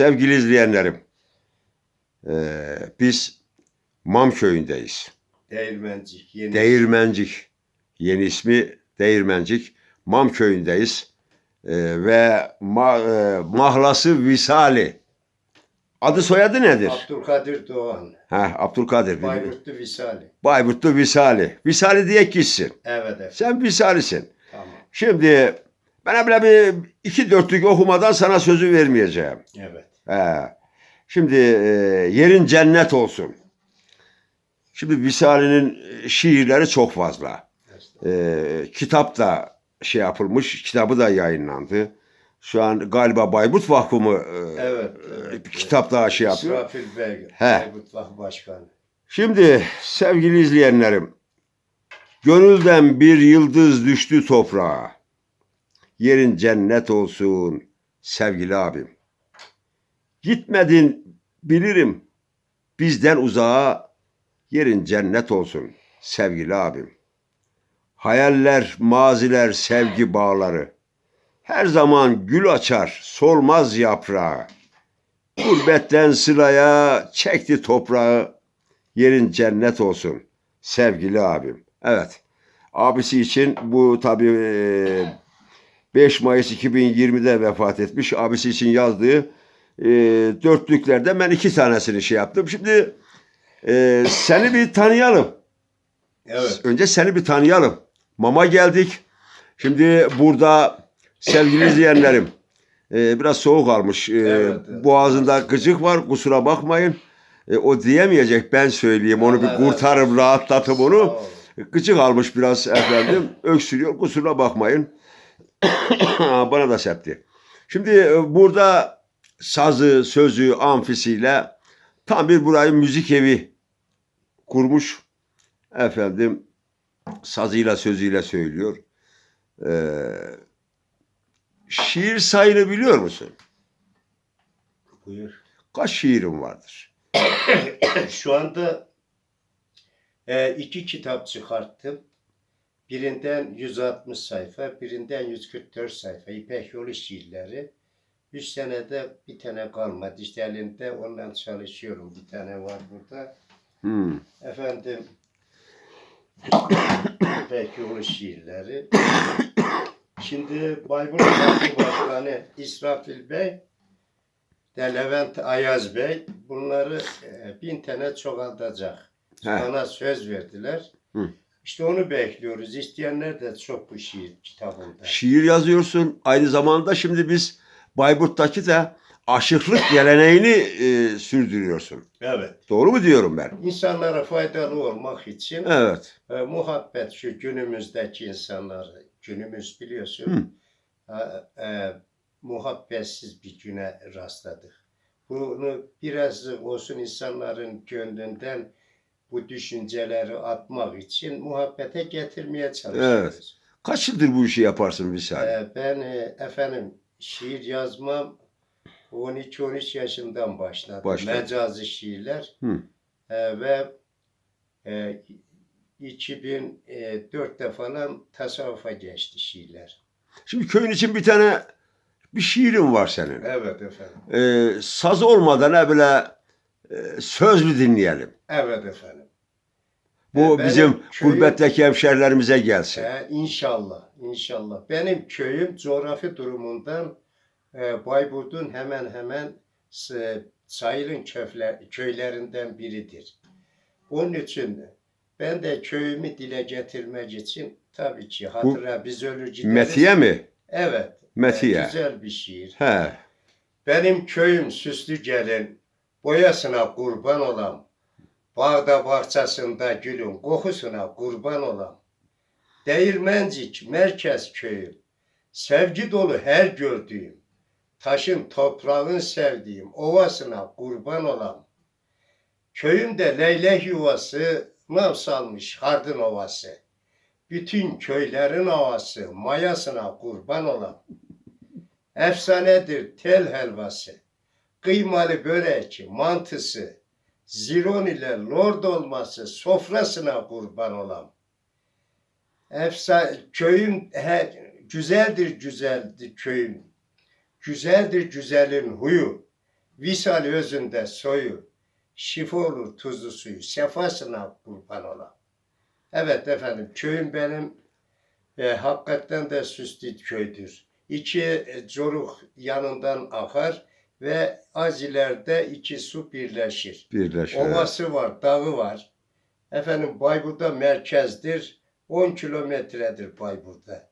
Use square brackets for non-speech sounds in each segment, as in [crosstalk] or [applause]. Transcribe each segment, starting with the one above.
Sevgili izleyenlerim, eee, biz Mam köyündeyiz. Değirmencik. Yeni Değirmencik, yeni ismi Değirmencik. Mam köyündeyiz Eee, ve ma, eee, mahlası Visali. Adı soyadı nedir? Abdülkadir Doğan. Ha, Abdülkadir. Bayburtlu Visali. Bayburtlu Visali. Visali diye gitsin. Evet efendim. Sen Visali'sin. Tamam. Şimdi ben böyle bir iki dörtlük okumadan sana sözü vermeyeceğim. Evet. He. Şimdi e, yerin cennet olsun. Şimdi Visali'nin e, şiirleri çok fazla. E, kitap da şey yapılmış, kitabı da yayınlandı. Şu an galiba Bayburt Vakfı mı e, Evet. e, evet. kitap daha şey yapıyor. İsrafil Bey. He. Bayburt Vakfı Başkanı. Şimdi sevgili izleyenlerim, gönülden bir yıldız düştü toprağa. Yerin cennet olsun sevgili abim. Gitmedin bilirim bizden uzağa yerin cennet olsun sevgili abim. Hayaller, maziler, sevgi bağları. Her zaman gül açar, solmaz yaprağı. Gurbetten sılaya çekti toprağı. Yerin cennet olsun sevgili abim. Evet. Abisi için bu tabii e, 5 Mayıs 2020'de vefat etmiş. Abisi için yazdığı e, dörtlüklerden ben iki tanesini şey yaptım. Şimdi e, seni bir tanıyalım. Evet. Önce seni bir tanıyalım. Mama geldik. Şimdi burada sevgili izleyenlerim e, biraz soğuk almış. E, Evet, evet. Boğazında gıcık var kusura bakmayın. E, o diyemeyecek ben söyleyeyim onu bir kurtarım rahatlatım Sağ onu. Gıcık almış biraz efendim. Öksürüyor kusura bakmayın. [coughs] Bana da septi. Şimdi e, burada sazı, sözü, amfisiyle tam bir burayı müzik evi kurmuş. Efendim sazıyla sözüyle söylüyor. Ee, şiir sayını biliyor musun? Buyur. Kaç şiirin vardır? [coughs] Şu anda e, iki kitap çıkarttım. Birinden 160 sayfa, birinden 144 sayfa. İpek Yolu şiirleri. Üç senede bir tane kalmadı. İşte elinde ondan çalışıyorum. Bir tane var burada. Hmm. Efendim İpek Yolu şiirleri. Şimdi Bayburt Vakfı Başkanı İsrafil Bey de Levent Ayaz Bey bunları e, bin tane çoğaltacak. Bana söz verdiler. Hı. İşte onu bekliyoruz. İsteyenler de çok bu şiir kitabında. Şiir yazıyorsun. Aynı zamanda şimdi biz Bayburt'taki de aşıklık geleneğini e, sürdürüyorsun. Evet. Doğru mu diyorum ben? İnsanlara faydalı olmak için Evet. e, muhabbet şu günümüzdeki insanları günümüz biliyorsun e, e, muhabbetsiz bir güne rastladık. Bunu biraz olsun insanların gönlünden bu düşünceleri atmak için muhabbete getirmeye çalışıyoruz. Kaç yıldır bu işi yaparsın Visal? E, ben e, efendim şiir yazmam 12-13 yaşından başladı. Başladı. Mecazi şiirler. Hı. E, ve e, 2004'te falan tasavvufa geçti şiirler. Şimdi köyün için bir tane bir şiirin var senin. Evet efendim. Ee, saz olmadan böyle e, sözlü dinleyelim. Evet efendim. Bu E, benim bizim köyüm- gurbetteki hemşerilerimize gelsin. E, inşallah, inşallah. Benim köyüm coğrafi durumundan e, Bayburt'un hemen hemen s- sayılın köfler, köylerinden biridir. Onun için ben de köyümü dile getirmek için tabii ki hatıra biz ölür gideriz. Metiye mi? Evet. Metiye. e, güzel bir şiir. He. Benim köyüm süslü gelin, boyasına kurban olam. Bağda bahçesinde gülün kokusuna kurban olam. Değirmencik merkez köyüm, sevgi dolu her gördüğüm. Taşın toprağın sevdiğim ovasına kurban olam. Köyümde leylek yuvası, nav salmış hardın ovası. Bütün köylerin havası, mayasına kurban olam. Efsanedir tel helvası, kıymalı börek, mantısı, ziron ile lord olması sofrasına kurban olam. Efsa köyüm her güzeldir güzeldir köyüm. Güzeldir güzelin huyu. Visal özünde soyu, şifa olur tuzlu suyu, sefasına kurban ola. Evet efendim, köyüm benim e, hakikaten de süslü köydür. İki e, coruk yanından akar ve az ileride iki su birleşir. Birleşir. Ovası var, dağı var. Efendim Bayburt'ta merkezdir. 10 kilometredir Bayburt'ta.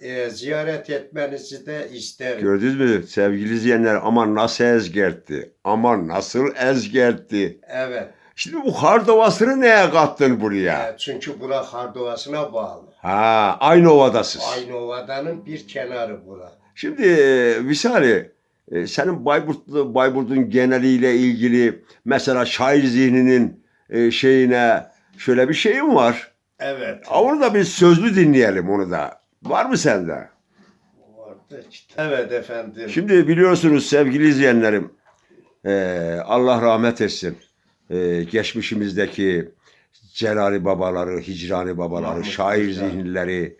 E, ziyaret etmenizi de isterim. Gördünüz mü sevgili izleyenler aman nasıl ezgertti. Aman nasıl ezgertti. Evet. Şimdi bu kar doğasını neye kattın buraya? E, çünkü bura Hardovası'na bağlı. Ha aynı ovadasız. Aynı ovadanın bir kenarı bura. Şimdi e, Visali e, senin Bayburtlu, Bayburt'un geneliyle ilgili mesela şair zihninin e, şeyine şöyle bir şeyim var. Evet. Onu da bir sözlü dinleyelim onu da. Var mı sende? Vardı işte. Evet efendim. Şimdi biliyorsunuz sevgili izleyenlerim, eee, Allah rahmet etsin. Geçmişimizdeki Celali babaları, Hicrani babaları, Mahmut şair Kırtan. zihinleri,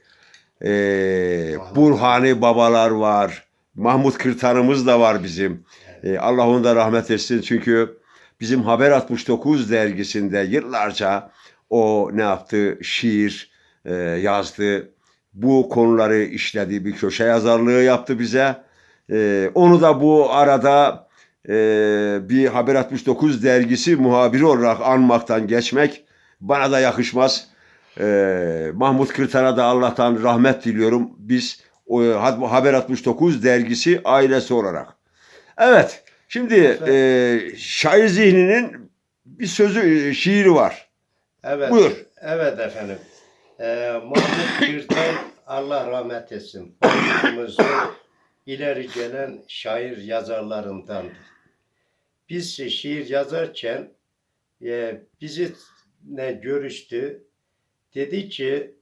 Mahmut Burhani babalar var. Mahmut Kırtan'ımız da var bizim. Eee, Allah onu da rahmet etsin çünkü bizim Haber 69 dergisinde yıllarca o ne yaptı? Şiir eee, yazdı. Bu konuları işledi. Bir köşe yazarlığı yaptı bize. Ee, onu da bu arada e, bir Haber 69 dergisi muhabiri olarak anmaktan geçmek bana da yakışmaz. Ee, Mahmut Kırtan'a da Allah'tan rahmet diliyorum. Biz Haber 69 dergisi ailesi olarak. Evet. Şimdi e, şair zihninin bir sözü, şiiri var. Evet. Buyur. Evet efendim. Ee, Mahmut [coughs] Kürtan Allah rahmet etsin. Bayburt'umuzun ileri gelen şair yazarlarındandır. Biz şiir yazarken e, bizi ne görüştü. Dedi ki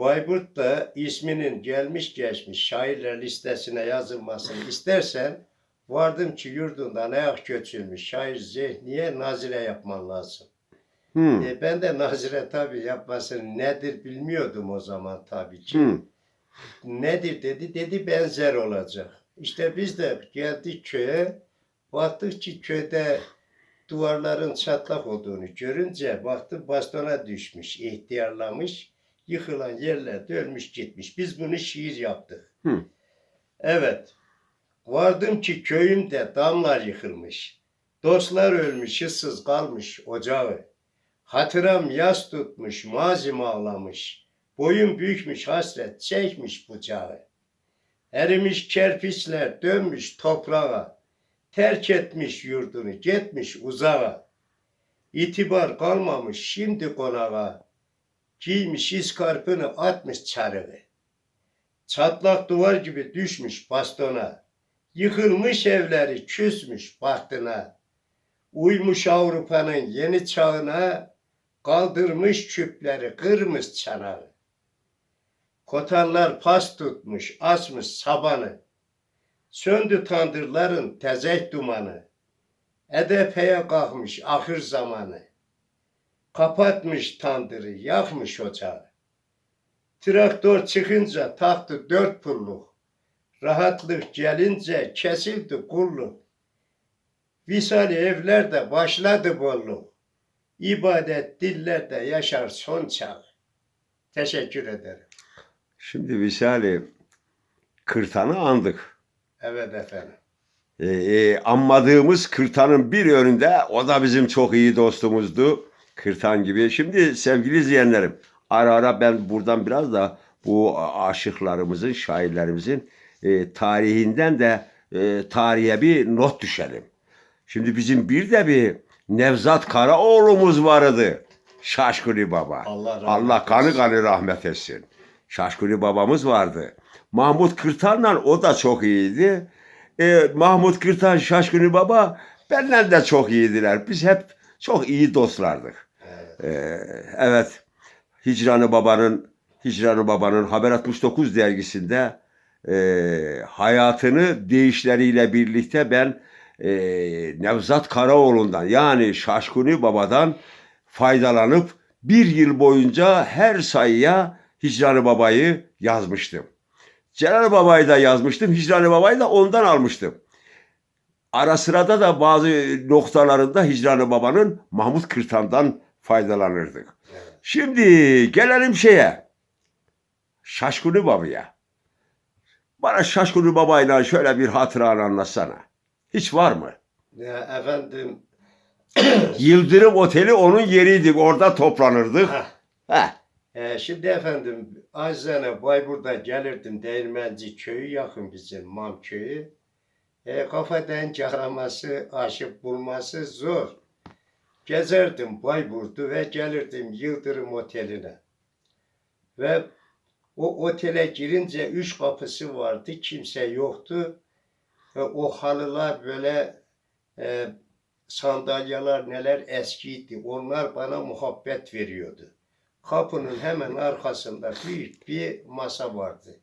Bayburt'ta isminin gelmiş geçmiş şairler listesine yazılmasını istersen vardım ki yurdundan ayak götürmüş şair Zehniye Nazire yapman lazım. Hmm. E, ben de Nazire tabii yapmasını nedir bilmiyordum o zaman tabii ki. Hmm. Nedir dedi, dedi benzer olacak. İşte biz de geldik köye, baktık ki köyde duvarların çatlak olduğunu görünce baktık bastona düşmüş, ihtiyarlamış, yıkılan yerlerde ölmüş gitmiş. Biz bunu şiir yaptık. Hı. Evet, vardım ki köyümde damlar yıkılmış. Dostlar ölmüş, ıssız kalmış ocağı. Hatıram yas tutmuş, mazim ağlamış. Boyun büyükmüş hasret, çekmiş bıçağı. Erimiş kerpiçler dönmüş toprağa. Terk etmiş yurdunu, gitmiş uzağa. İtibar kalmamış şimdi konağa. Giymiş iskarpını atmış çarığı. Çatlak duvar gibi düşmüş bastona. Yıkılmış evleri küsmüş bahtına. Uymuş Avrupa'nın yeni çağına, kaldırmış küpleri kırmış çanağı. Kotarlar pas tutmuş, asmış sabanı. Söndü tandırların tezek dumanı. Edepeye kalkmış ahır zamanı. Kapatmış tandırı, yakmış ocağı. Traktör çıkınca taktı dört pulluk. Rahatlık gelince kesildi kulluk. Visali evlerde başladı bolluk. İbadet dillerde yaşar son çağ. Teşekkür ederim. Şimdi Visali Kırtan'ı andık. Evet efendim. e, e, anmadığımız Kırtan'ın bir yönünde o da bizim çok iyi dostumuzdu. Kırtan gibi. Şimdi sevgili izleyenlerim ara ara ben buradan biraz da bu aşıklarımızın, şairlerimizin e, tarihinden de e, tarihe bir not düşelim. Şimdi bizim bir de bir Nevzat Karaoğlu'muz vardı. Şaşkuni Baba. Allah rahmet Allah kanı kanı rahmet etsin. Şaşkuni babamız vardı. Mahmut Kırtan'la o da çok iyiydi. Ee, Mahmut Kırtan, Şaşkuni Baba benden de çok iyiydiler. Biz hep çok iyi dostlardık. Ee, evet. Hicranı Baba'nın Hicranı Baba'nın Haber 69 dergisinde e, hayatını değişleriyle birlikte ben e, Nevzat Karaoğlu'ndan yani Şaşkuni Baba'dan faydalanıp bir yıl boyunca her sayıya Hicranı Baba'yı yazmıştım. Celal Baba'yı da yazmıştım. Hicranı Baba'yı da ondan almıştım. Ara sırada da bazı noktalarında Hicran-ı Baba'nın Mahmut Kırtan'dan faydalanırdık. Evet. Şimdi gelelim şeye. Şaşkını Baba'ya. Bana Şaşkını Baba'yla şöyle bir hatıranı anlatsana. Hiç var mı? Ya efendim [clears throat] Yıldırım Oteli onun yeriydi. Orada toplanırdık. heh, Heh. e, şimdi efendim Azizane Bayburt'a gelirdim Değirmenci köyü yakın bizim Mam köyü. E, kafa denk araması, aşık bulması zor. Gezerdim Bayburt'u ve gelirdim Yıldırım Oteli'ne. Ve o otele girince üç kapısı vardı, kimse yoktu. Ve o halılar böyle e, sandalyeler neler eskiydi. Onlar bana muhabbet veriyordu. Kapının hemen arkasında büyük bir masa vardı.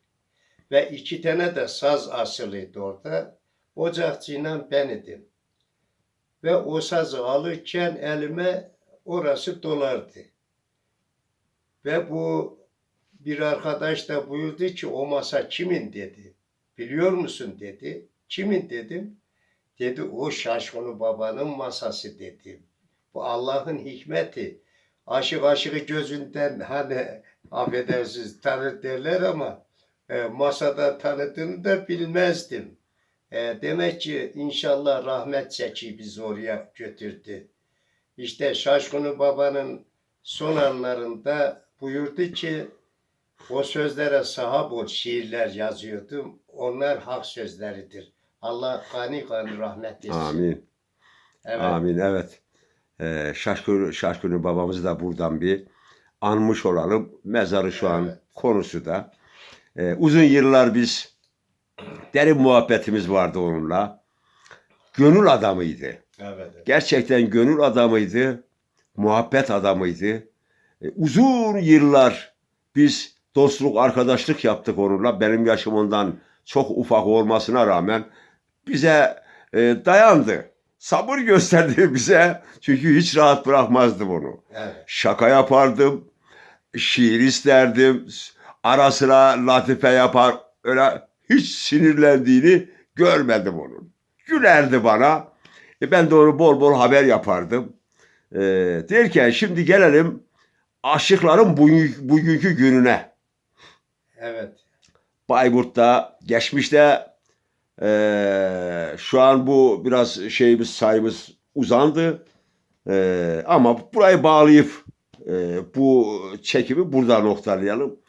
Ve iki tane de saz asılıydı orada. Ocakçıyla ben idim. Ve o sazı alırken elime orası dolardı. Ve bu bir arkadaş da buyurdu ki o masa kimin dedi. Biliyor musun dedi. Kimin dedim. Dedi o şaşkını babanın masası dedi. Bu Allah'ın hikmeti. Aşık aşığı gözünden hani affedersiniz tanır derler ama e, masada tanıdığını da bilmezdim. E, demek ki inşallah rahmet çeki bizi oraya götürdü. İşte Şaşkını Baba'nın son anlarında buyurdu ki o sözlere sahip ol şiirler yazıyordum. Onlar hak sözleridir. Allah gani gani rahmet etsin. Amin. Evet. Amin. Evet. Ee, Şaşkın, Şaşkın'ın babamızı da buradan bir anmış olalım. Mezarı şu an Evet. konusu da. Ee, uzun yıllar biz derin muhabbetimiz vardı onunla. Gönül adamıydı. Evet. evet. Gerçekten gönül adamıydı. Muhabbet adamıydı. Ee, uzun yıllar biz dostluk, arkadaşlık yaptık onunla. Benim yaşım ondan çok ufak olmasına rağmen bize e, dayandı. Sabır gösterdi [laughs] bize. Çünkü hiç rahat bırakmazdım onu. Evet. Şaka yapardım. Şiir isterdim. Ara sıra latife yapar. Öyle hiç sinirlendiğini görmedim onun. Gülerdi bana. E ben de onu bol bol haber yapardım. E, derken şimdi gelelim aşıkların bugün- bugünkü gününe. Evet. Bayburt'ta geçmişte eee, şu an bu biraz şeyimiz sayımız uzandı. Eee, ama burayı bağlayıp eee, bu çekimi burada noktalayalım.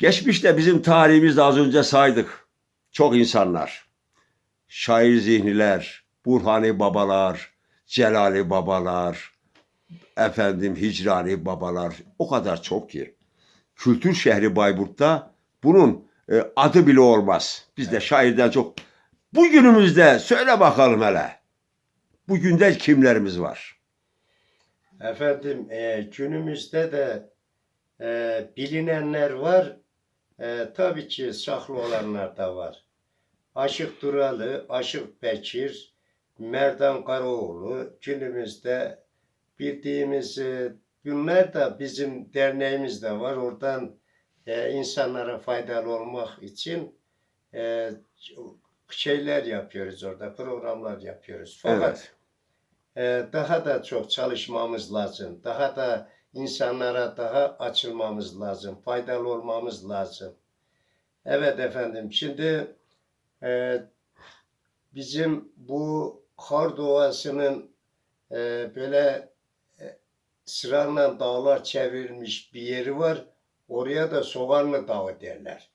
Geçmişte bizim tarihimizde az önce saydık. Çok insanlar. Şair zihniler, Burhani babalar, Celali babalar, efendim Hicrani babalar o kadar çok ki kültür şehri Bayburt'ta bunun e, adı bile olmaz. Bizde şairden çok. Bugünümüzde söyle bakalım hele. Bugünde kimlerimiz var? Efendim e, günümüzde de e, bilinenler var. E, tabii ki saklı olanlar da var. Aşık Duralı, Aşık Bekir, Merdan Karaoğlu günümüzde bildiğimiz e, bunlar da bizim derneğimizde var. Oradan e, insanlara faydalı olmak için e, şeyler yapıyoruz orada, programlar yapıyoruz. Fakat Evet. ee, daha da çok çalışmamız lazım. Daha da insanlara daha açılmamız lazım. Faydalı olmamız lazım. Evet efendim. Şimdi e, bizim bu kar doğasının e, böyle e, sırayla dağlar çevrilmiş bir yeri var. Oraya da Soğanlı Dağı derler.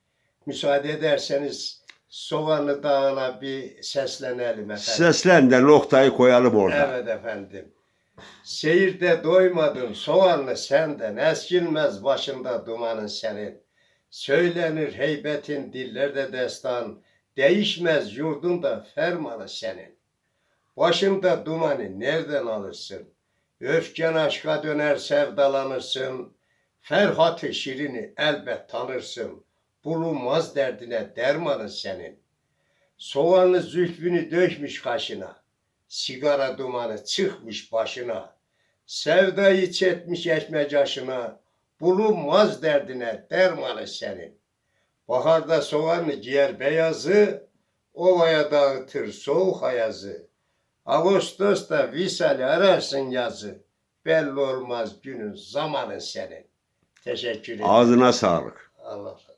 Müsaade ederseniz Soğanlı Dağı'na bir seslenelim efendim. Seslen de noktayı koyalım orada. Evet efendim. Seyirde doymadın soğanlı senden, eskilmez başında dumanın senin. Söylenir heybetin dillerde destan, değişmez yurdunda fermanı senin. Başında dumanı nereden alırsın? Öfken aşka döner sevdalanırsın. Ferhat-ı şirini elbet tanırsın. Bulunmaz derdine dermanı senin. Soğanlı zülfünü dökmüş kaşına. Sigara dumanı çıkmış başına. Sevdayı çetmiş ekmek yaşına. Bulunmaz derdine dermanı senin. Baharda soğanlı ciğer beyazı. ovaya dağıtır soğuk ayazı. Ağustos'ta visal ararsın yazı. Belli olmaz günün zamanın senin. Teşekkür ederim. Ağzına sağlık. Allah razı.